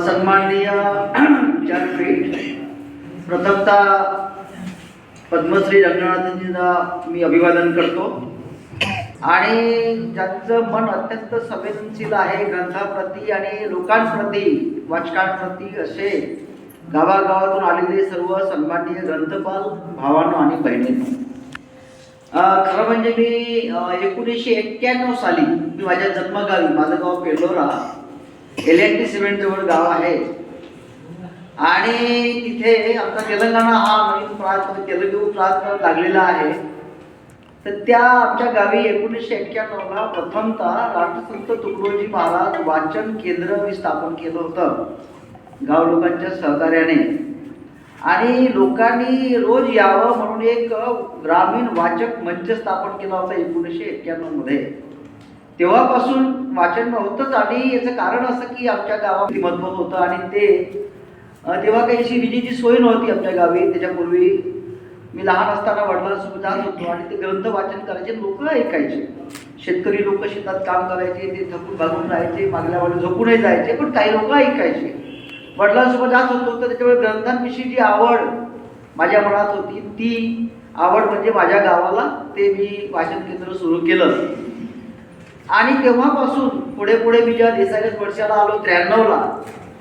सन्माननीय विचारपीठ प्रथमतः पद्मश्री रंगनाथजींना मी अभिवादन करतो. आणि ज्यांचं मन अत्यंत संवेदनशील आहे ग्रंथाप्रती आणि लोकांप्रती वाचकांप्रती असे गावागावातून आलेले सर्व सन्माननीय ग्रंथपाल भावांनो आणि बहिणींनो. खरं म्हणजे मी एकोणीसशे एक्क्याण्णव साली मी माझ्या जन्मगावी माझं गाव Pelora L N T cement जवळ गाव आहे. आणि तिथे आमचा तेलंगणा हा नवीन प्रांत तेलुगू प्रांत लागलेला आहे. तर त्या आमच्या गावी एकोणीसशे एक्क्याण्णवला प्रथमतः राष्ट्रसंत तुकडोजी महाराज वाचन केंद्र मी स्थापन केलं होतं. गाव लोकांच्या सहकार्याने. आणि लोकांनी रोज यावं म्हणून एक ग्रामीण वाचक मंच स्थापन केला होता एकोणीसशे एक्क्याण्णवमध्ये. तेव्हापासून वाचन होतंच आणि याचं कारण असं की आमच्या गावात महत्त्व होतं आणि ते तेव्हा काही अशी विजेची सोय नव्हती आमच्या गावी. त्याच्यापूर्वी मी लहान असताना वडिलांसोबत जात होतो आणि ते ग्रंथ वाचन करायचे लोक ऐकायचे. शेतकरी लोक शेतात काम करायचे ते थकून भागून राहायचे मागल्या वेळी झोपूनही जायचे पण काही लोक ऐकायचे. वडिलांसोबत जात होतो तर त्याच्यामुळे ग्रंथांविषयी जी आवड माझ्या मनात होती ती आवड म्हणजे माझ्या गावाला ते मी वाचन केंद्र सुरू केलं आणि तेव्हापासून पुढे पुढे मी जेव्हा देसाईगंज वर्षाला आलो त्र्याण्णवला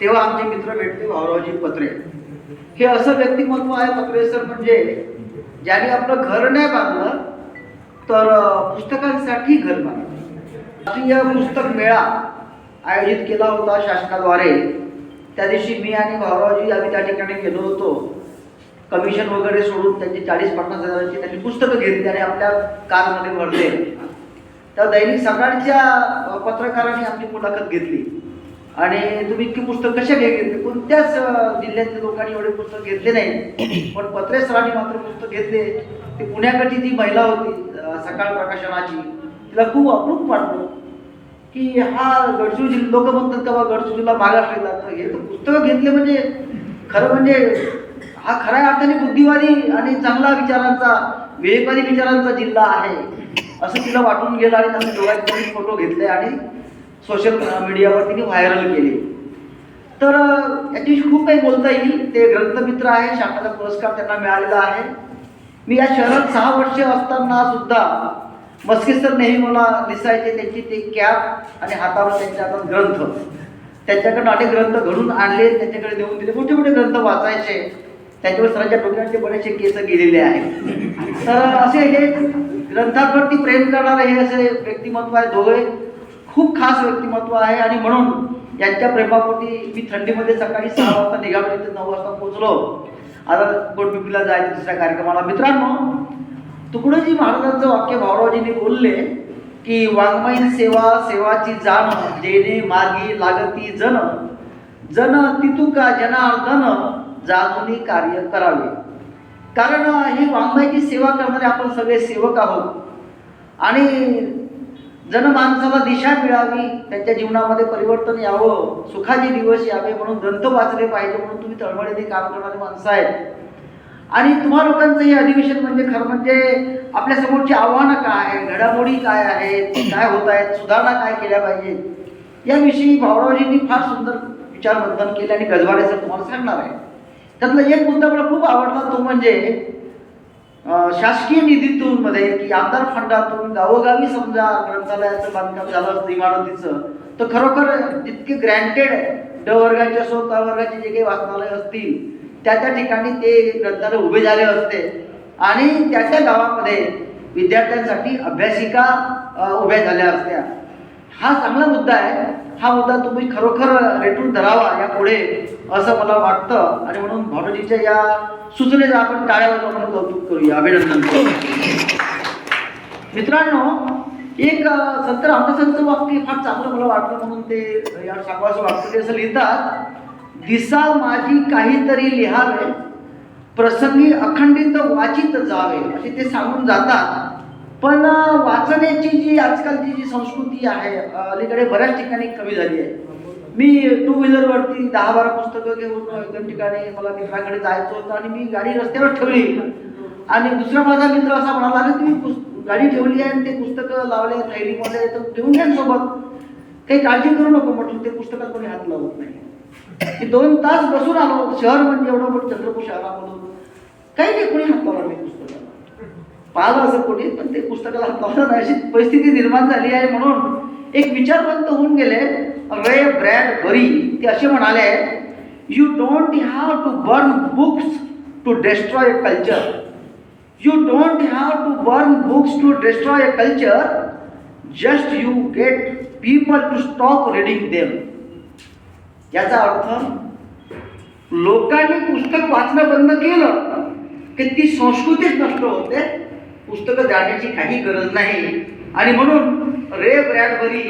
तेव्हा आमचे मित्र भेटले भाऊरावजी पत्रे. हे असं व्यक्तिमत्व आहे पत्रे सर म्हणजे ज्याने आपलं घर नाही बांधलं तर पुस्तकांसाठी घर बांधलं. राष्ट्रीय पुस्तक मेळा आयोजित केला होता शासनाद्वारे. त्या दिवशी मी आणि भाऊरावजी आम्ही त्या ठिकाणी गेलो होतो. कमिशन वगैरे सोडून त्यांची चाळीस पन्नास हजाराची त्यांनी पुस्तकं घेतली आणि आपल्या कारमध्ये भरले. तर दैनिक सकाळच्या पत्रकारांनी आपली मुलाखत घेतली. आणि तुम्ही इतकी पुस्तक कशा घे घेतली? कोणत्याच जिल्ह्यातल्या लोकांनी एवढे पुस्तक घेतले नाही. पण पत्रे सरांनी मात्र पुस्तक घेतले. ती पुण्याकडची ती महिला होती सकाळ प्रकाशनाची. तिला खूप अप्रूप वाटलं की हा गडचिरोली जिल्हा लोक म्हणतात का बा गडचिरोलीला महाराष्ट्राला तर हे तर पुस्तकं घेतले म्हणजे खरं म्हणजे हा खऱ्या अर्थाने बुद्धिवादी आणि चांगला विचारांचा विवेकवादी विचारांचा जिल्हा आहे. असं तिला वाटून गेलं आणि त्यांनी दोघांचे फोटो घेतले आणि सोशल मीडियावर तिने व्हायरल केले. तर याच्याविषयी खूप काही बोलता येईल. ते ग्रंथमित्र आहे शाखाचा पुरस्कार त्यांना मिळालेला आहे. मी या शहरात सहा वर्ष असताना सुद्धा मस्किस्तर नेहमी मला दिसायचे त्यांची ते कॅप आणि हातावर त्यांच्या हातात ग्रंथ. त्यांच्याकडे अनेक ग्रंथ घडून आणले त्यांच्याकडे देऊन दिले. मोठे मोठे ग्रंथ वाचायचे. त्याच्यावर सरांच्या डोक्याचे बरेचसे केस गेलेले आहेत. तर असे हे ग्रंथांवरती प्रेम करणारे हे असे व्यक्तिमत्व आहे. दोघे खूप खास व्यक्तिमत्व आहे आणि म्हणून यांच्या प्रेमापोटी मी थंडीमध्ये सकाळी सहा वाजता निघालो इथे नऊ वाजता पोहोचलो. आता गोटपिपीला जायचं दुसऱ्या कार्यक्रमाला. मित्रांनो तुकडोजी महाराजांचं वाक्य भाऊरावजींनी बोलले की वाङ्मयीन सेवा सेवाची जाण जेणे मार्गी लागती जन. जन तितुका जनार्दन जाणून कार्य करावे. कारण ही वाङ्मयाची सेवा करणारे आपण सगळे सेवक आहोत. आणि जनमानसाला दिशा मिळावी त्यांच्या जीवनामध्ये परिवर्तन यावं सुखाचे दिवस यावे म्हणून ग्रंथ वाचले पाहिजे म्हणून तुम्ही तळमळीने काम करणारी माणसं आहेत. आणि तुम्हा लोकांचं हे अधिवेशन म्हणजे खरं म्हणजे आपल्या समोरची आव्हानं काय आहे घडामोडी काय आहेत काय होत आहेत सुधारणा काय केल्या पाहिजेत याविषयी भाऊरावजींनी फार सुंदर विचारमंथन केले आणि गजवाड्याचं तुम्हाला सांगणार आहे. त्यातला एक मुद्दा मला खूप आवडला तो म्हणजे शासकीय निधीतून मध्ये की आमदार फंडातून गावोगावी समजा ग्रंथालयाचं बांधकाम झालं असतं इमारतीचं तर खरोखर जितके ग्रँटेड ड वर्गाचे असो क वर्गाचे जे काही वाचनालय असतील त्या त्या ठिकाणी ते ग्रंथालय उभे झाले असते. आणि त्या त्या गावामध्ये विद्यार्थ्यांसाठी अभ्यासिका उभ्या झाल्या असत्या. हा चांगला मुद्दा आहे. हा मुद्दा तुम्ही खरोखर रेटून धरावा या पुढे असं मला वाटतं. आणि म्हणून भानुजीच्या या सूचनेचं आपण टाळ्यावर आपण कौतुक करूया. अभिनंदन मित्रांनो एक संत रामदासांचं वाक्य फार चांगलं मला वाटलं म्हणून ते या सांगावं वाक्य ते असं लिहितात. दिसा माझी काहीतरी लिहावे प्रसंगी अखंडित वाचित जावे असे ते सांगून जातात. पण वाचण्याची जी आजकालची जी संस्कृती आहे अलीकडे बऱ्याच ठिकाणी कमी झाली आहे. मी टू व्हीलरवरती दहा बारा पुस्तकं घेऊन एक ठिकाणी मला मित्राकडे जायचं होतं आणि मी गाडी रस्त्यावर ठेवली. आणि दुसरा माझा मित्र असा म्हणाला अरे तुम्ही पुस- गाडी ठेवली आहे आणि ते पुस्तकं लावले थैलीमध्ये तर ठेवून घ्या सोबत. काही काळजी करू नको म्हटलं ते पुस्तकात कोणी हात लावत नाही. की दोन तास बसून आलो शहर म्हणजे एवढं मोठं चंद्रपूर शहरामधून. काही नाही कोणी हात लावला नाही पुस्तकाला पाहिलं असं कोणी पण ते पुस्तकाला हात नाही. अशी परिस्थिती निर्माण झाली आहे म्हणून एक विचारवंत होऊन गेले रे ब्रॅड बरी. ते असे म्हणाले you don't have to burn books to destroy a culture you don't have to burn books to destroy a culture just you get people to stop reading them याचा अर्थ लोकांनी पुस्तक वाचणं बंद केलं की ती संस्कृतीच नष्ट होते. पुस्तकं जाण्याची काही गरज नाही. आणि म्हणून रे ब्रॅडबरी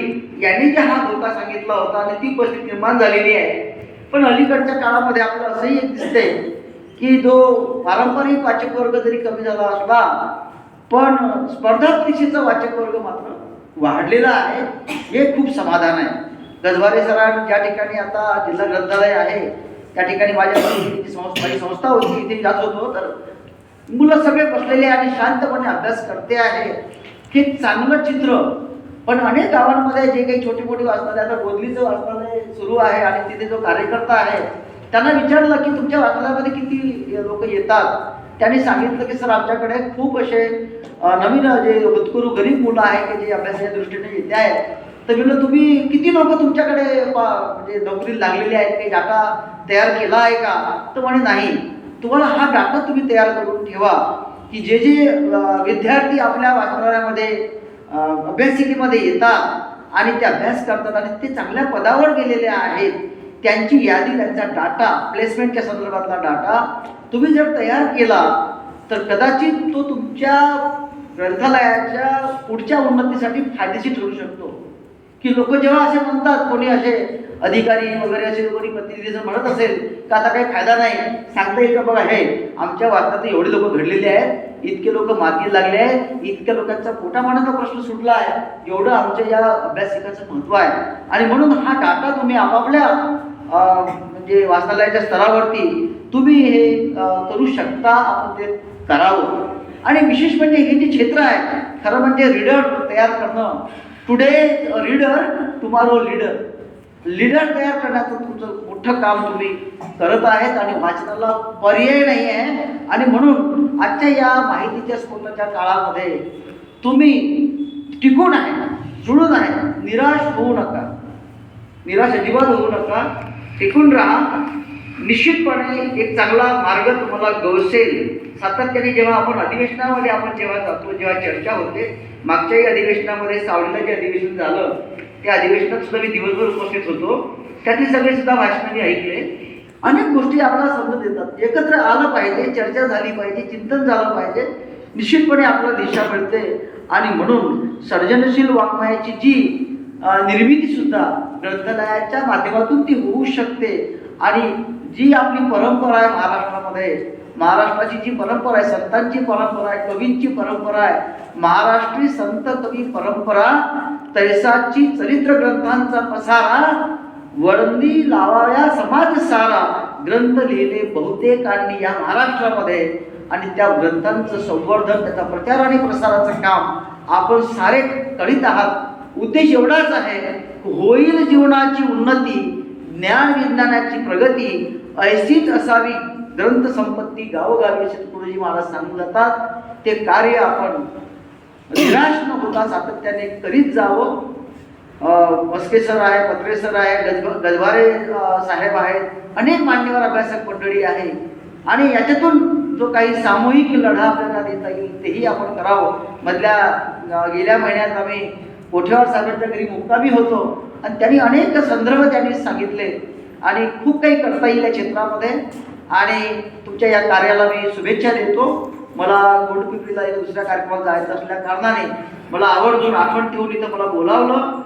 यांनी जे हा धोका सांगितला होता आणि ती परिस्थिती निर्माण झालेली आहे. पण अलीकडच्या काळामध्ये आपलं असंही एक दिसतंय की जो पारंपरिक वाचक वर्ग जरी कमी झाला असला पण स्पर्धा परीक्षेचा वाचक वर्ग मात्र वाढलेला आहे. हे खूप समाधान आहे. गजवारे सरांनी ज्या ठिकाणी आता जिल्हा ग्रंथालय आहे त्या ठिकाणी माझ्या संस्था होती तिथे जात होतो तर मुलं सगळे बसलेले आणि शांतपणे अभ्यास करते आहे हे चांगलं चित्र. पण अनेक गावांमध्ये जे काही छोटी मोठी वाचनालय आता गोदलीचं वाचनालय सुरू आहे आणि तिथे जो कार्यकर्ता आहे त्यांना विचारलं की तुमच्या वाचनालयामध्ये किती लोक येतात? त्यांनी सांगितलं की सर आमच्याकडे खूप असे नवीन जे होतकरू गरीब मुलं आहे की जे अभ्यासाच्या दृष्टीने येते आहेत. तर म्हणलं तुम्ही किती लोक तुमच्याकडे म्हणजे नोकरी लागलेली आहेत? काही डाटा तयार केला आहे का? तर म्हणे नाही. तुम्हाला हा डाटा तुम्ही तयार करून ठेवा की जे जे विद्यार्थी आपल्या वाचनालयामध्ये अभ्यासिकेमध्ये येतात आणि ते अभ्यास करतात आणि ते चांगल्या पदावर गेलेले आहेत त्यांची यादी त्यांचा डाटा प्लेसमेंटच्या संदर्भातला डाटा तुम्ही जर तयार केला तर कदाचित तो तुमच्या ग्रंथालयाच्या पुढच्या उन्नतीसाठी फायदेशीर ठरू शकतो. की लोक जेव्हा असे म्हणतात कोणी असे अधिकारी वगैरे असे कोणी प्रतिनिधी जर म्हणत असेल तर आता काही फायदा नाही? सांगता येईल का? बघा हे आमच्या वाचनात एवढे लोक घडलेले आहेत. इतके लोक मागील लागले आहेत. इतक्या लोकांचा पोटा पाण्याचा प्रश्न सुटला आहे. एवढं आमच्या या अभ्यासिकाचं महत्त्व आहे. आणि म्हणून हा डाटा तुम्ही आपापल्या म्हणजे वाचनालयाच्या स्तरावरती तुम्ही हे करू शकता. आपण ते करावं. आणि विशेष म्हणजे हे जे क्षेत्र आहे खरं म्हणजे रीडर तयार करणं today reader tomorrow leader leader तयार करण्याचं तुमचं मोठं काम तुम्ही करत आहेत आणि वाचनाला पर्याय नाही आहे आणि म्हणून आजच्या या माहितीच्या स्फोटाच्या काळामध्ये तुम्ही टिकून आहे जुळून आहे निराश होऊ नका. निराश अजिबात होऊ नका. टिकून राहा. निश्चितपणे एक चांगला मार्ग तुम्हाला गवसेल सातत्याने जेव्हा आपण अधिवेशनामध्ये आपण जेव्हा जातो जेव्हा चर्चा होते मागच्याही अधिवेशनामध्ये सावलीला जे अधिवेशन झालं त्या अधिवेशनात सुद्धा मी दिवसभर उपस्थित होतो. त्यातले सगळे सुद्धा भाषणं मी ऐकले. अनेक गोष्टी आपल्याला समजत येतात. एकत्र आलं पाहिजे चर्चा झाली पाहिजे चिंतन झालं पाहिजे निश्चितपणे आपल्याला दिशा मिळते. आणि म्हणून सर्जनशील वाङ्मयाची जी निर्मितीसुद्धा ग्रंथालयाच्या माध्यमातून ती होऊ शकते. आणि जी आपली परंपरा आहे आहे महाराष्ट्राची जी परंपरा आहे संतांची परंपरा आहे कवींची परंपरा आहे महाराष्ट्री संत कवी परंपरा तैसाची चरित्र ग्रंथांचा पसारा वळंदी लावाव्या समाज सारा ग्रंथ लिहिले बहुतेकांनी या महाराष्ट्रामध्ये. आणि त्या ग्रंथांचं संवर्धन त्याचा प्रचार आणि प्रसाराचं काम आपण सारे करीत आहात. उद्देश एवढाच आहे होईल जीवनाची उन्नती ज्ञान विज्ञानाची प्रगती ऐशीच असावी. ग्रंथ संपत्ती गावोगावी असे तुकडोजी महाराज सांगून जातात ते कार्य आपण निराश न होता सातत्याने करीत जावं. अ, सर आहे पत्रे सर आहे गजब गजभारे साहेब आहेत अनेक मान्यवर अभ्यासक मंडळी आहे. आणि याच्यातून जो काही सामूहिक लढा आपल्याला देता येईल तेही आपण करावं. मधल्या गेल्या महिन्यात आम्ही कोठेवार साहेबांच्या घरी मुक्कामी होतो. आणि त्यांनी अनेक संदर्भ त्यांनी सांगितले. आणि खूप काही करता येईल या क्षेत्रामध्ये. आणि तुमच्या या कार्याला मी शुभेच्छा देतो. मला गोंडपिंपरीला दुसऱ्या कार्यक्रमात जायचं असल्या कारणाने मला आवर्जून आठवण ठेवून इथं मला बोलावलं.